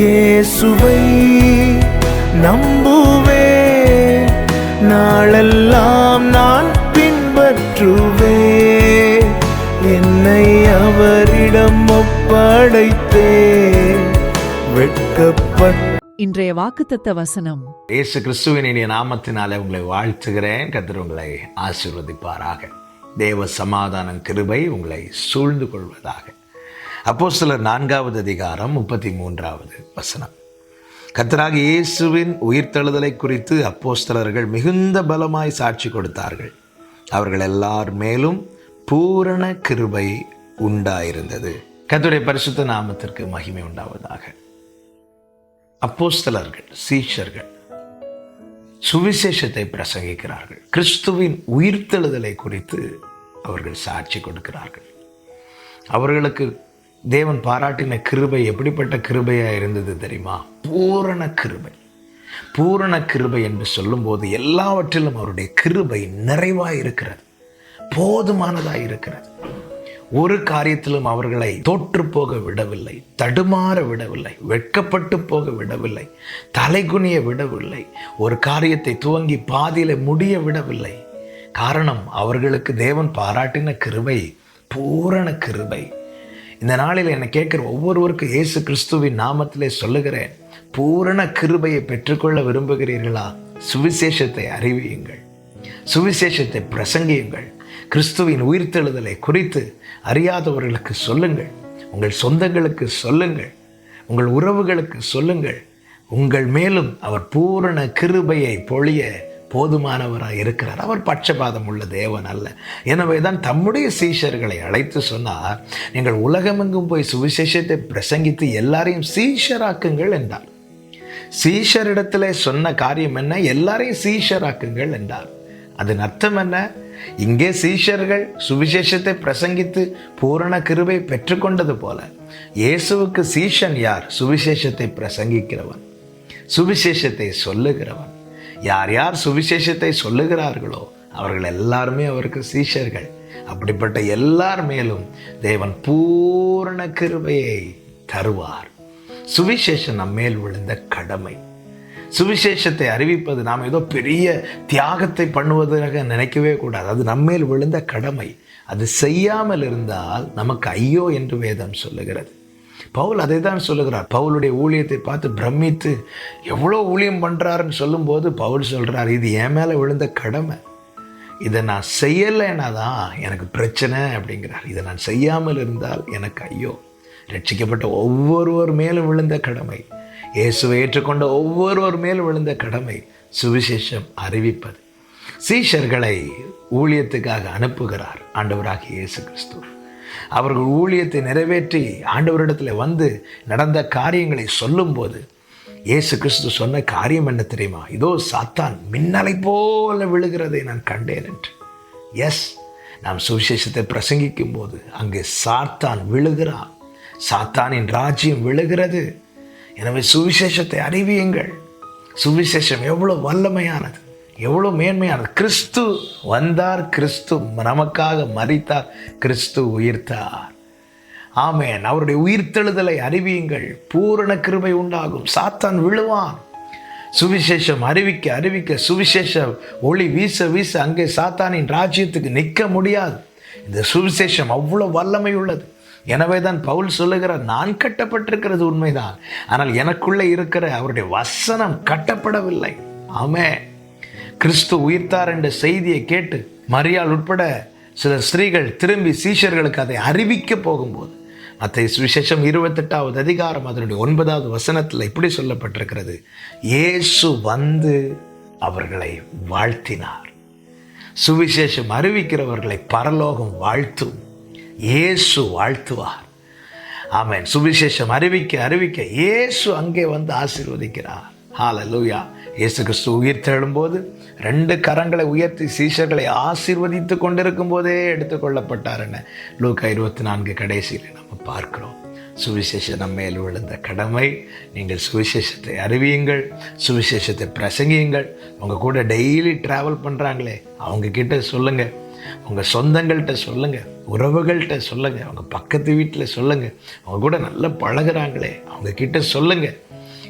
இயேசுவை நம்புவேன் நாளெல்லாம் நான் பின்பற்றுவேன் என்னை அவரிடம் ஒப்படைத்தேன். வெட்கப்பட்ட இன்றைய வாக்குத்தத்த வசனம். இயேசு கிறிஸ்துவின் இனிய நாமத்தினாலே உங்களை வாழ்த்துகிறேன். கர்த்தர் உங்களை ஆசீர்வதிப்பாராக. தேவ சமாதானம் கிருபை உங்களை சூழ்ந்து கொள்வதாக. அப்போ சிலர் நான்காவது அதிகாரம் முப்பத்தி மூன்றாவது வசனம். கத்தராக இயேசுவின் உயிர்த்தெழுதலை குறித்து அப்போஸ்தலர்கள் மிகுந்த பலமாய் சாட்சி கொடுத்தார்கள். அவர்கள் எல்லார் மேலும் பூரண கிருபை உண்டாயிருந்தது. கத்துடைய பரிசுத்த நாமத்திற்கு மகிமை உண்டாவதாக. அப்போஸ்தலர்கள் சீஷர்கள் சுவிசேஷத்தை பிரசங்கிக்கிறார்கள். கிறிஸ்துவின் உயிர்த்தெழுதலை குறித்து அவர்கள் சாட்சி கொடுக்கிறார்கள். அவர்களுக்கு தேவன் பாராட்டின கிருபை எப்படிப்பட்ட கிருபையாக இருந்தது தெரியுமா? பூரண கிருபை. பூரண கிருபை என்று சொல்லும்போது எல்லாவற்றிலும் அவருடைய கிருபை நிறைவாக இருக்கிறது. போதுமானதாக இருக்கிறது. ஒரு காரியத்திலும் அவர்களை தோற்று போக விடவில்லை தடுமாற விடவில்லை வெட்கப்பட்டு போக விடவில்லை தலைகுனிய விடவில்லை ஒரு காரியத்தை துவங்கி பாதியில முடிய விடவில்லை. காரணம் அவர்களுக்கு தேவன் பாராட்டின கிருபை பூரண கிருபை. இந்த நாளில் என்னை கேட்குற ஒவ்வொருவருக்கும் இயேசு கிறிஸ்துவின் நாமத்திலே சொல்லுகிறேன் பூரண கிருபையை பெற்றுக்கொள்ள விரும்புகிறீர்களா? சுவிசேஷத்தை அறிவியுங்கள். சுவிசேஷத்தை பிரசங்கியுங்கள். கிறிஸ்துவின் உயிர்த்தெழுதலை குறித்து அறியாதவர்களுக்கு சொல்லுங்கள். உங்கள் சொந்தங்களுக்கு சொல்லுங்கள். உங்கள் உறவுகளுக்கு சொல்லுங்கள். உங்கள் மேலும் அவர் பூரண கிருபையை பொழிய போதுமானவராக இருக்கிறார். அவர் பட்சபாதம் உள்ள தேவன் அல்ல. எனவே தான் தம்முடைய சீஷர்களை அழைத்து சொன்னார் நீங்கள் உலகமெங்கும் போய் சுவிசேஷத்தை பிரசங்கித்து எல்லாரையும் சீஷராக்குங்கள் என்றார். சீஷரிடத்தில் சொன்ன காரியம் என்ன? எல்லாரையும் சீஷராக்குங்கள் என்றார். அதன் அர்த்தம் என்ன? இங்கே சீஷர்கள் சுவிசேஷத்தை பிரசங்கித்து பூரண கிருபை பெற்றுக்கொண்டது போல இயேசுவுக்கு சீஷன் யார்? சுவிசேஷத்தை பிரசங்கிக்கிறவன். சுவிசேஷத்தை சொல்லுகிறவன். யார் யார் சுவிசேஷத்தை சொல்லுகிறார்களோ அவர்கள் எல்லாருமே அவருக்கு சீஷர்கள். அப்படிப்பட்ட எல்லார் மேலும் தேவன் பூரண கிருபையை தருவார். சுவிசேஷம் நம்மேல் விழுந்த கடமை. சுவிசேஷத்தை அறிவிப்பது நாம் ஏதோ பெரிய தியாகத்தை பண்ணுவதாக நினைக்கவே கூடாது. அது நம்மேல் விழுந்த கடமை. அது செய்யாமல் இருந்தால் நமக்கு ஐயோ என்று வேதம் சொல்லுகிறது. பவுல் அதை தான் சொல்லுகிறார். பவுலுடைய ஊழியத்தை பார்த்து பிரமித்து எவ்வளோ ஊழியம் பண்ணுறாருன்னு சொல்லும்போது பவுல் சொல்கிறார் இது என் மேலே விழுந்த கடமை. இதை நான் செய்யலைன்னா தான் எனக்கு பிரச்சனை அப்படிங்கிறார். இதை நான் செய்யாமல் இருந்தால் எனக்கு ஐயோ. ரட்சிக்கப்பட்ட ஒவ்வொருவர் மேலும் விழுந்த கடமை. இயேசுவை ஏற்றுக்கொண்ட ஒவ்வொருவர் மேலும் விழுந்த கடமை. சுவிசேஷம் அறிவிப்பது. சீஷர்களை ஊழியத்துக்காக அனுப்புகிறார் ஆண்டவராக இயேசு கிறிஸ்துவ அவர்கள் ஊழியத்தை நிறைவேற்றி ஆண்டவரிடத்தில் வந்து நடந்த காரியங்களை சொல்லும்போது இயேசு கிறிஸ்து சொன்ன காரியம் என்ன தெரியுமா? இதோ சாத்தான் மின்னலை போல விழுகிறதை நான் கண்டேன் என்று. எஸ் நாம் சுவிசேஷத்தை பிரசங்கிக்கும் போது அங்கே சாத்தான் விழுகிறான். சாத்தானின் ராஜ்யம் விழுகிறது. எனவே சுவிசேஷத்தை அறிவியுங்கள். சுவிசேஷம் எவ்வளோ வல்லமையானது. எவ்வளோ மேன்மையானது கிறிஸ்து வந்தார் கிறிஸ்து நமக்காக மறித்தார் கிறிஸ்து உயிர்த்தார். ஆமேன். அவருடைய உயிர்த்தெழுதலை அறிவியுங்கள். பூரண கிருபை உண்டாகும். சாத்தான் விழுவான். சுவிசேஷம் அறிவிக்க அறிவிக்க சுவிசேஷ ஒளி வீச வீச அங்கே சாத்தானின் ராஜ்யத்துக்கு நிற்க முடியாது. இந்த சுவிசேஷம் அவ்வளோ வல்லமை உள்ளது. எனவே தான் பவுல் சொல்லுகிறார் நான் கட்டப்பட்டிருக்கிறது உண்மைதான். ஆனால் எனக்குள்ளே இருக்கிற அவருடைய வசனம் கட்டப்படவில்லை. ஆமே கிறிஸ்து உயிர்த்தார் என்ற செய்தியை கேட்டு மரியாள் உட்பட சில ஸ்திரீகள் திரும்பி சீஷர்களுக்கு அதை அறிவிக்க போகும்போது மற்ற சுவிசேஷம் இருபத்தெட்டாவது அதிகாரம் அதனுடைய ஒன்பதாவது வசனத்தில் இப்படி சொல்லப்பட்டிருக்கிறது. இயேசு வந்து அவர்களை வாழ்த்தினார். சுவிசேஷம் அறிவிக்கிறவர்களை பரலோகம் வாழ்த்தும். இயேசு வாழ்த்துவார். ஆமேன். சுவிசேஷம் அறிவிக்க அறிவிக்க இயேசு அங்கே வந்து ஆசீர்வதிக்கிறார். ஹாலலூயா இயேசு கிறிஸ்து உயிர் தெழும்போது ரெண்டு கரங்களை உயர்த்தி சீஷர்களை ஆசீர்வதித்து கொண்டிருக்கும் போதே எடுத்துக்கொள்ளப்பட்டார் என்ன லூக்கா இருபத்தி நான்கு கடைசியில் நம்ம பார்க்கிறோம். சுவிசேஷம் நம்ம மேல் விழுந்த கடமை. நீங்கள் சுவிசேஷத்தை அறிவியுங்கள் சுவிசேஷத்தை பிரசங்கியுங்கள். உங்கள் கூட டெய்லி ட்ராவல் பண்ணுறாங்களே அவங்கக்கிட்ட சொல்லுங்கள் உங்கள் சொந்தங்கள்கிட்ட சொல்லுங்கள் உறவுகள்கிட்ட சொல்லுங்கள் அவங்க பக்கத்து வீட்டில் சொல்லுங்கள் அவங்க கூட நல்லா பழகுறாங்களே அவங்கக்கிட்ட சொல்லுங்கள்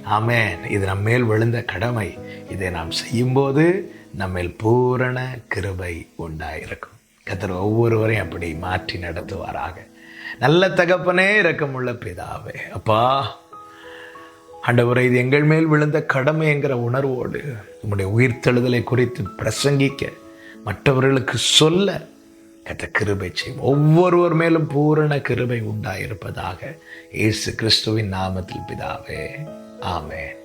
ஆமேன். இது நம்ம மேல் விழுந்த கடமை. இதை நாம் செய்யும்போது நம்மேல் பூரண கிருபை உண்டாயிருக்கும். கத்தர் ஒவ்வொருவரையும் அப்படி மாற்றி நடத்துவாராக. நல்ல தகப்பனே இரக்கமுள்ள பிதாவே. அப்பா ஆண்டவரை இது எங்கள் மேல் விழுந்த கடமை என்கிற உணர்வோடு உங்களுடைய உயிர்த்தெழுதலை குறித்து பிரசங்கிக்க மற்றவர்களுக்கு சொல்ல கத்த கிருபை செய்யும். ஒவ்வொருவர் மேலும் பூரண கிருபை உண்டாயிருப்பதாக இயேசு கிறிஸ்துவின் நாமத்தில் பிதாவே. ஆமென்